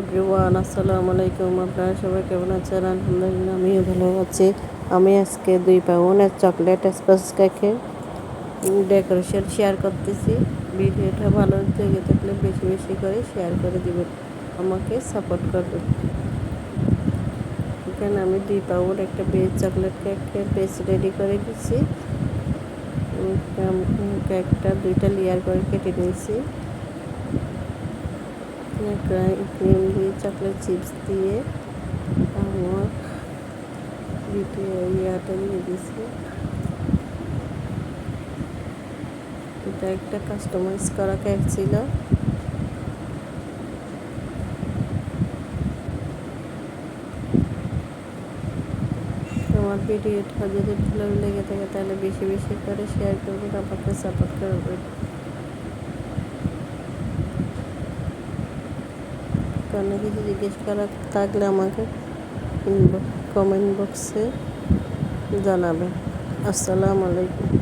Everyone আসসালামু আলাইকুম। আপনারা সবাই কেমন আছেন? আলহামদুলিল্লাহ, আমিও ভালো আছি। আমি আজকে দুই পাউন্ডের চকলেট স্পেস কেকে ডেকোরেশন শেয়ার করতেছি। ভিডিওটা ভালো লেগে থাকলে বেশি বেশি করে শেয়ার করে দিবেন। আমাকে সাপোর্ট করবেন। এখানে আমি দুই পাউন্ড একটা বেজ চকলেট কেকের বেস রেডি করে দিচ্ছি কেকটা দুইটা লেয়ার করে কেটে নিয়েছি। ক্রিম দিয়ে চকলেট চিপস দিয়ে আমার ইয়াটা দিয়ে দিয়েছি এটা একটা কাস্টমাইজ করা কেক ছিল। আমার ভিডিওটা যদি ভালো লেগে থাকে তাহলে বেশি বেশি করে শেয়ার করবেন, আমাকে সাপোর্ট করবেন। কোনো কিছু জিজ্ঞেস করার থাকলে আমাকে কমেন্ট বক্সে জানাবেন আসসালামু আলাইকুম।